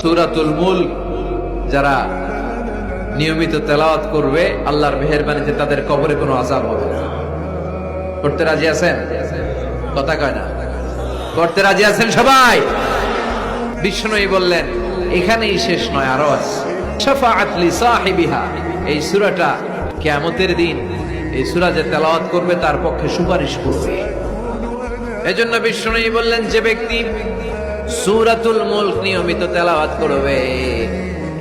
সুরাতুল মুল্ক, যারা নিয়মিত তেলাওয়াত করবে, আল্লাহর মেহেরবানিতে তাদের কবরে কোনো আজাব হবে না। করতে রাজি আছেন? কথা কয় না। করতে রাজি আছেন সবাই? বিষ্ণুই বললেন, এখানেই শেষ নয়, আরও আছে। এই সুরাটা কিয়ামতের দিন, এই সুরা যে তেলাওয়াত করবে, তার পক্ষে সুপারিশ করবে। এজন্য বিষ্ণুই বললেন, যে ব্যক্তি সূরাতুল মুলক নিয়মিত তেলাওয়াত করবে।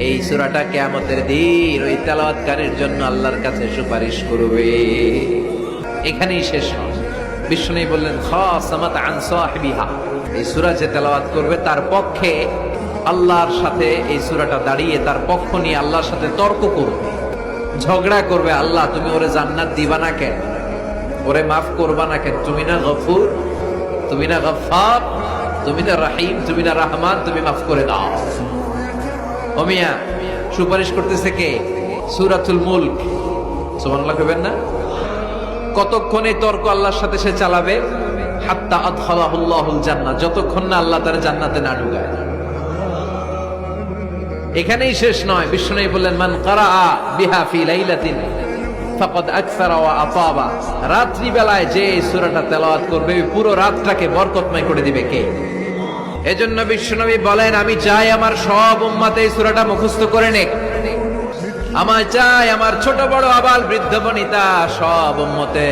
এই সূরাটা কিয়ামতের দিন ওই তেলাওয়াতকারীর জন্য আল্লাহর কাছে সুপারিশ করবে। এখানেই শেষ নয় বিষ্ণু বললেন, খাসামাত আন সাহিবিহা। এই সূরা যে তেলাওয়াত করবে তার পক্ষে আল্লাহর সাথে এই সূরাটা দাঁড়িয়ে তার পক্ষ নিয়ে আল্লাহর সাথে তর্ক করবে। ঝগড়া করবে, আল্লাহ, তুমি ওরে জান্নাত দিবা না কেন? ওরে মাফ করবা না কেন? তুমি না গফুর, তুমি না গফফার। তুমি না রাহিম, তুমি না রহমান, তুমি মাফ করে দাও। ওমিয়া সুপারিশ করতেছে কে? সূরাতুল মুলক। সুবহানাল্লাহ না? কতক্ষণ তর্ক আল্লাহর সাথে সে চালাবে? হাত্তা আদখালাহুল্লাহুল যতক্ষণ না আল্লাহ তার জান্নাতে না ঢুকায়। এখানেই শেষ নয়। বিষ্ণু বললেন, মান কারা বিহা ফি লাইলাতিন। ফাকাদ আকসারা ওয়া আতাবা। যে এই সূরাটা তেলাওয়াত করবে পুরো রাতটাকে বরকতময় করে দিবে কে? এজন্য বিশ্বনবী বলেন, আমি চাই আমার সব উম্মাতে এই সূরাটা মুখস্থ করে নেক। আমার চাই আমার ছোট বড় আবাল বৃদ্ধ বনিতা সব উম্মতে